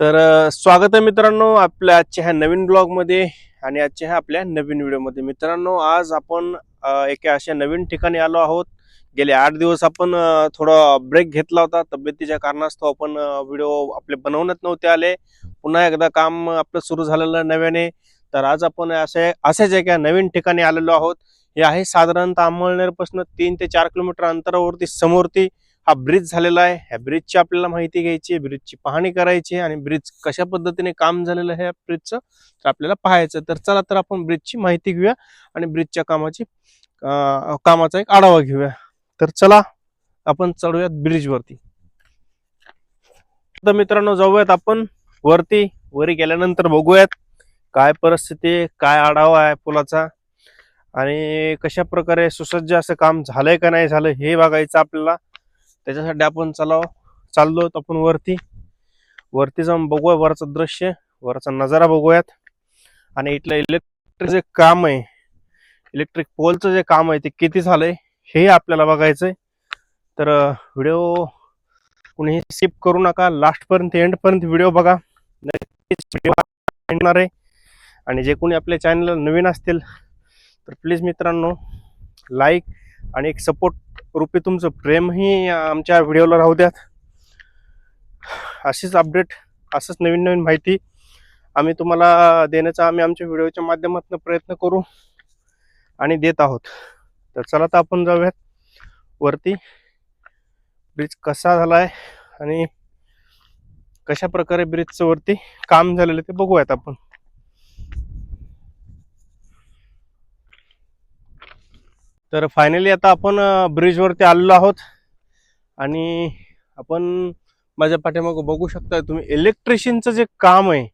तर स्वागत आहे मित्रांनो आपल्या आजच्या ह्या नवीन ब्लॉगमध्ये आणि आजच्या ह्या आपल्या नवीन व्हिडिओमध्ये. मित्रांनो आज आपण एका अशा नवीन ठिकाणी आलो आहोत. गेले आठ दिवस आपण थोडा ब्रेक घेतला होता. तब्येतीच्या कारणास्तव आपण व्हिडिओ आपले बनवण्यात नव्हते आले. पुन्हा एकदा काम आपलं सुरू झालेलं नव्याने. तर आज आपण असे असेच एका नवीन ठिकाणी आलेलो आहोत. हे आहे साधारणतः अंमळनेरपासून तीन ते चार किलोमीटर अंतरावरती समोरती हा ब्रिज झालेला आहे. ह्या ब्रिजची आपल्याला माहिती घ्यायची ब्रिजची पाहणी करायची आहे आणि ब्रिज कशा पद्धतीने काम झालेलं आहे या ब्रिजचं तर आपल्याला पाहायचं तर चला तर आपण ब्रिजची माहिती घेऊया आणि ब्रिजच्या कामाची कामाचा एक आढावा घेऊया. तर चला आपण चढूयात ब्रिजवरती तर मित्रांनो जाऊयात आपण वरती. वरी गेल्यानंतर बघूयात काय परिस्थिती आहे, काय आढावा आहे पुलाचा आणि कशा प्रकारे सुसज्ज असं काम झालंय का नाही झालं हे बघायचं आपल्याला. त्याच्यासाठी आपण चलाव चाललो आहोत आपण वरती. वरती जाऊन बघूया वरचं दृश्य वरचा नजारा बघूयात. आणि इथलं इलेक्ट्रिक जे काम आहे इलेक्ट्रिक पोलचं जे काम आहे ते किती झालंय हे आपल्याला बघायचंय. तर व्हिडिओ कुणीही स्किप करू नका. लास्टपर्यंत एंडपर्यंत व्हिडिओ बघा. येणार आहे. आणि जे कोणी आपल्या चॅनलला नवीन असतील तर प्लीज मित्रांनो लाईक आणि एक सपोर्ट रूपी तुमचं प्रेमही आमच्या व्हिडिओला राहू द्यात. अशीच अपडेट असंच नवीन नवीन माहिती आम्ही तुम्हाला देण्याचा आम्ही आमच्या व्हिडिओच्या माध्यमातून प्रयत्न करू आणि देत आहोत. तर चला तर आपण जाऊयात. वरती ब्रिज कसा झाला आहे आणि कशा प्रकारे ब्रिजचं वरती काम झालेलं ते बघूयात आपण. तर फायनली आता आपण ब्रिजवरती आलेलो आहोत. आणि आपण माझ्या पाठीमागं बघू शकता तुम्ही इलेक्ट्रिशियनचं जे काम आहे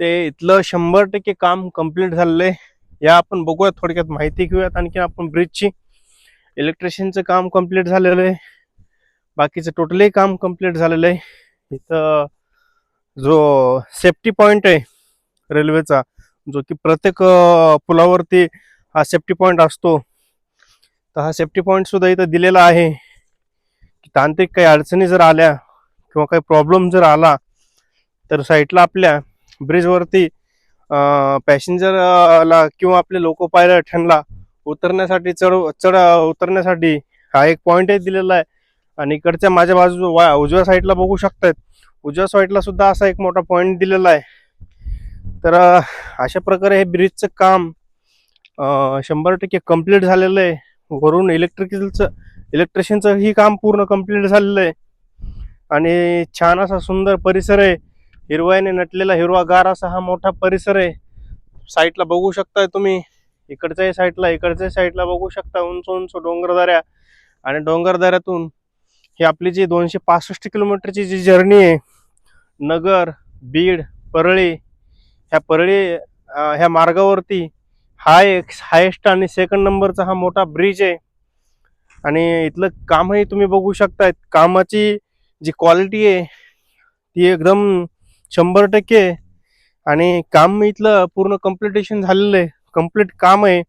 ते इथलं शंभर टक्के काम कंप्लीट झालेलं आहे. या आपण बघूयात थोडक्यात माहिती घेऊयात. आणखी आपण ब्रिजची इलेक्ट्रिशियनचं काम कंप्लीट झालेलं आहे. बाकीचं टोटलही काम कंप्लीट झालेलं आहे. इथं जो सेफ्टी पॉईंट आहे रेल्वेचा जो की प्रत्येक पुलावरती हा सेफ्टी पॉईंट असतो. तर हा सेफ्टी पॉईंटसुद्धा इथं दिलेला आहे. की तांत्रिक काही अडचणी जर आल्या किंवा काही प्रॉब्लेम जर आला तर साईडला आपल्या ब्रिजवरती पॅसेंजरला किंवा आपले लोको पायलट ह्यांना उतरण्यासाठी चढ चढ उतरण्यासाठी हा एक पॉईंटही दिलेला आहे. आणि इकडच्या माझ्या बाजू वा- उजव्या साईडला बघू शकतात उजव्या साईडला सुद्धा असा एक मोठा पॉईंट दिलेला आहे. तर अशा प्रकारे हे ब्रिजचं काम शंभर टक्के कंप्लीट झालेलं आहे. वरून इलेक्ट्रिकलचं इलेक्ट्रिशियनचं ही काम पूर्ण कंप्लीट झालेलं आहे. आणि छान असा सुंदर परिसर आहे. हिरवाईने नटलेला हिरवागार असा हा मोठा परिसर आहे. साईडला बघू शकताय तुम्ही. इकडच्याही साईडला इकडच्याही साईडला बघू शकता उंच उंच डोंगरदऱ्या आणि डोंगरदऱ्यातून ही आपली जी दोनशे पासष्ट किलोमीटरची जी जर्नी आहे नगर बीड परळी ह्या परळी ह्या मार्गावरती हा एक हायेस्ट आणि सेकंड नंबरचा हा मोठा ब्रिज आहे. आणि इथलं कामही तुम्ही बघू शकतायत. कामाची जी क्वालिटी आहे ती एकदम शंभर टक्के. आणि काम इथलं पूर्ण कम्प्लिटेशन झालेलं आहे. कंप्लीट काम आहे.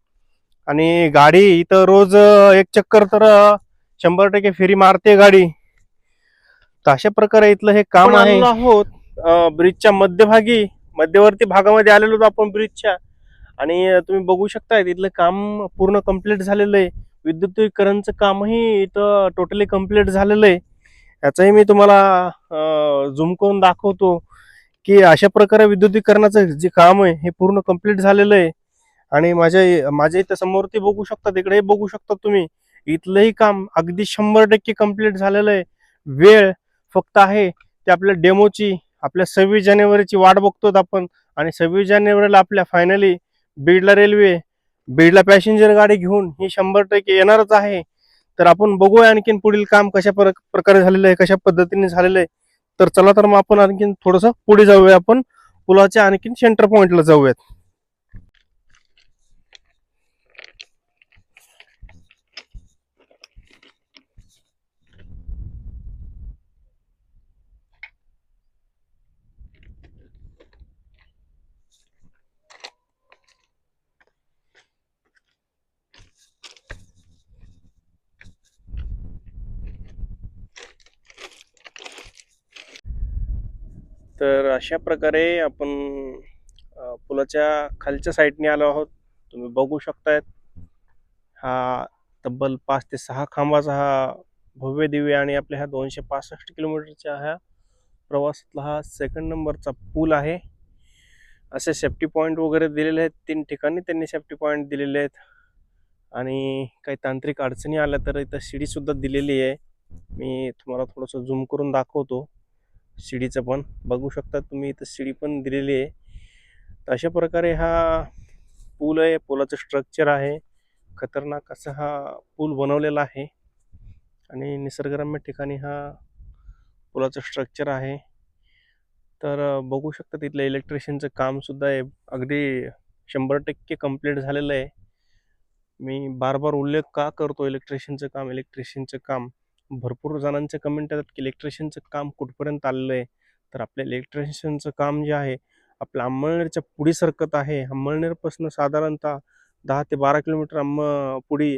आणि गाडी इथं रोज एक चक्कर तर शंभर टक्के फेरी मारते गाडी. तर अशा प्रकारे इथलं हे काम आहे. आहोत ब्रिजच्या मध्यभागी. मध्यवर्ती भागामध्ये आलेलो होतो आपण ब्रिजच्या. आणि तुम्ही बघू शकता इथलं काम पूर्ण कंप्लीट झालेलं आहे. विद्युतीकरणचं कामही इथं टोटली कंप्लीट झालेलं आहे. याचंही मी तुम्हाला झूम करून दाखवतो की अशा प्रकारे विद्युतीकरणाचं जे काम आहे हे पूर्ण कंप्लीट झालेलं आहे. आणि माझ्या माझ्या इथं समोर ते बघू शकता तिकडेही बघू शकता तुम्ही. इथलंही काम अगदी शंभर टक्के कंप्लीट झालेलं आहे. वेळ फक्त आहे ते आपल्या डेमोची आपल्या सव्वीस जानेवारीची वाट बघतोत आपण. आणि सव्वीस जानेवारीला आपल्या फायनली बीडला रेल्वे बीडला पॅसेंजर गाडी घेऊन ही शंभर टक्के येणारच आहे. तर आपण बघूया आणखीन पुढील काम कशा प्र- प्रकारे झालेलं आहे कशा पद्धतीने झालेलं आहे. तर चला तर मग आपण आणखीन थोडंसं पुढे जाऊया आपण. पुलाच्या आणखीन सेंटर पॉइंटला जाऊयात. तर अशा प्रकारे आपण पुलाच्या खालच्या साईडने आलो आहोत. तुम्ही बघू शकतायत. हा तब्बल पाच ते सहा खांबाचा हा भव्य दिव्य आणि आपल्या ह्या दोनशे पासष्ट किलोमीटरच्या ह्या प्रवासातला हा सेकंड नंबरचा पूल आहे. असे सेफ्टी पॉईंट वगैरे दिलेले आहेत. तीन ठिकाणी त्यांनी सेफ्टी पॉईंट दिलेले आहेत. आणि काही तांत्रिक अडचणी आल्या तर इथं शिडीसुद्धा दिलेली आहे. मी तुम्हाला थोडंसं झूम करून दाखवतो. शिडीचं पण. बघू शकता तुम्ही इथं शिडी पण दिलेली आहे. तर अशा प्रकारे हा पूल आहे पुलाचं स्ट्रक्चर आहे. खतरनाक असा हा पूल बनवलेला आहे. आणि निसर्गरम्य ठिकाणी हा पुलाचं स्ट्रक्चर आहे. तर बघू शकता तिथलं इलेक्ट्रिशियनचं कामसुद्धा आहे. अगदी शंभर टक्के कंप्लीट झालेलं आहे. मी बार बार उल्लेख का करतो इलेक्ट्रिशियनचं काम? इलेक्ट्रिशियनचं काम भरपूर जणांचे कमेंट येतात की इलेक्ट्रिशियनचं काम कुठपर्यंत आलेलं आहे तर आपल्या इलेक्ट्रिशियनचं काम जे आहे आपल्या अंमळनेरच्या पुढी सरकत आहे. अंमळनेरपासून साधारणतः दहा ते बारा किलोमीटर अंम पुढी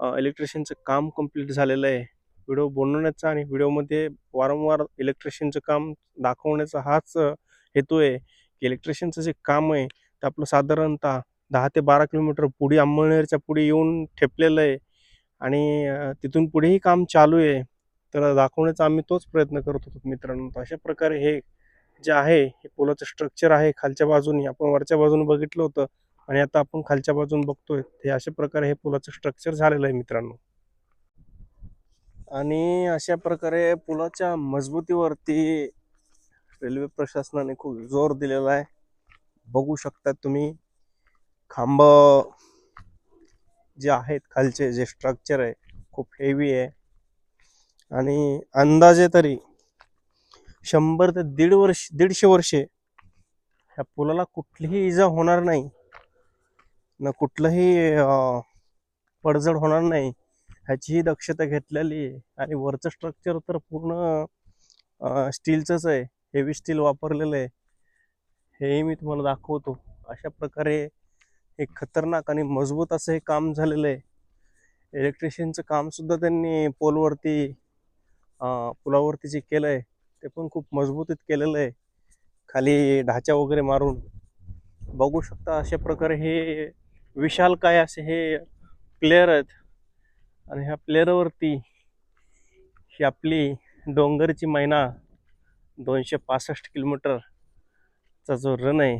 इलेक्ट्रिशियनचं काम कंप्लीट झालेलं आहे. व्हिडिओ बनवण्याचा आणि व्हिडिओमध्ये वारंवार इलेक्ट्रिशियनचं काम दाखवण्याचा हाच हेतू आहे की इलेक्ट्रिशियनचं जे काम आहे ते आपलं साधारणतः दहा ते बारा किलोमीटर पुढे अंमळनेरच्या पुढे येऊन ठेपलेलं आहे. आणि तिथून पुढेही काम चालू आहे. तर दाखवण्याचा आम्ही तोच प्रयत्न करत होतो मित्रांनो. तर अशा प्रकारे हे जे आहे हे पुलाचं स्ट्रक्चर आहे खालच्या बाजूने आपण वरच्या बाजूने बघितलं होतं आणि आता आपण खालच्या बाजून बघतोय. हे अशा प्रकारे हे पुलाचं स्ट्रक्चर झालेलं आहे मित्रांनो. आणि अशा प्रकारे पुलाच्या मजबूतीवरती रेल्वे प्रशासनाने खूप जोर दिलेला आहे. बघू शकता तुम्ही. खांब जे आहेत खालचे जे स्ट्रक्चर आहे खूप हेवी आहे. आणि अंदाजे तरी शंभर ते दीड वर्ष दीडशे वर्षे ह्या पुलाला कुठलीही इजा होणार नाही. न कुठलंही पडझड होणार नाही. ह्याचीही दक्षता घेतलेली आहे. आणि वरचं स्ट्रक्चर तर पूर्ण स्टीलचंच आहे. हेवी स्टील वापरलेलं आहे. हेही मी तुम्हाला दाखवतो. अशा प्रकारे एक खतरनाक आणि मजबूत असं हे काम झालेलं आहे. इलेक्ट्रिशियनचं कामसुद्धा त्यांनी पोलवरती पुलावरती जे केलं आहे ते पण खूप मजबूतीत केलेलं आहे. खाली ढाच्या वगैरे मारून. बघू शकता अशा प्रकारे हे विशाल काय असे हे प्लेयर आहेत. आणि ह्या प्लेअरवरती ही आपली डोंगरची मैना दोनशे पासष्ट किलोमीटरचा जो रन आहे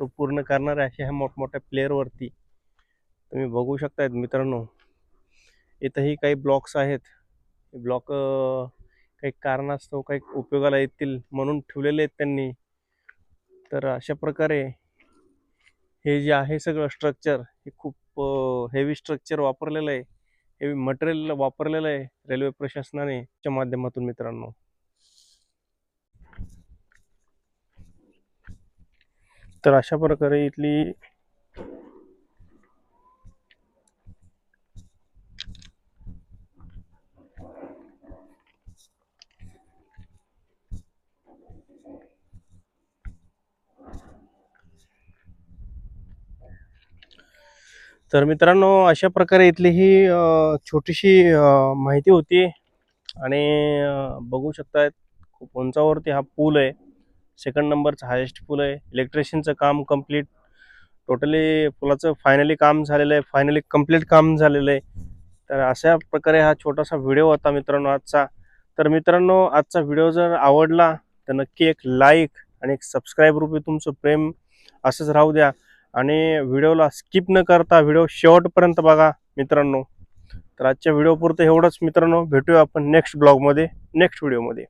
तो पूर्ण करणाऱ्या अशा ह्या मोठमोठ्या प्लेअरवरती तुम्ही बघू शकतायत मित्रांनो. इथंही काही ब्लॉक्स आहेत. ब्लॉक काही कारणास्तव काही उपयोगाला येतील म्हणून ठेवलेले आहेत त्यांनी. तर अशा प्रकारे हे जे आहे सगळं स्ट्रक्चर हे खूप हेवी स्ट्रक्चर वापरलेलं आहे. हेवी मटेरियल वापरलेलं आहे. रेल्वे प्रशासनाने च्या माध्यमातून मित्रांनो. तर अशा प्रकारे इथली तर मित्रांनो अशा प्रकारे इथली ही छोटीशी माहिती होती. आणि बघू शकतायत खूप उंचावरती हा पूल आहे. सेकंड नंबरचं हायेस्ट पूल आहे. इलेक्ट्रिशियनचं काम कंप्लीट टोटली पुलाचं फायनली काम झालेलं आहे. फायनली कंप्लीट काम झालेलं आहे. तर अशा प्रकारे हा छोटासा व्हिडिओ होता मित्रांनो आजचा. तर मित्रांनो आजचा व्हिडिओ जर आवडला तर नक्की एक लाईक आणि एक सबस्क्राईब रूपी तुमचं प्रेम असंच राहू द्या. आणि व्हिडिओला स्किप न करता व्हिडिओ शेवटपर्यंत बघा मित्रांनो. तर आजच्या व्हिडिओपुरतं एवढंच मित्रांनो. भेटूया आपण नेक्स्ट ब्लॉगमध्ये नेक्स्ट व्हिडिओमध्ये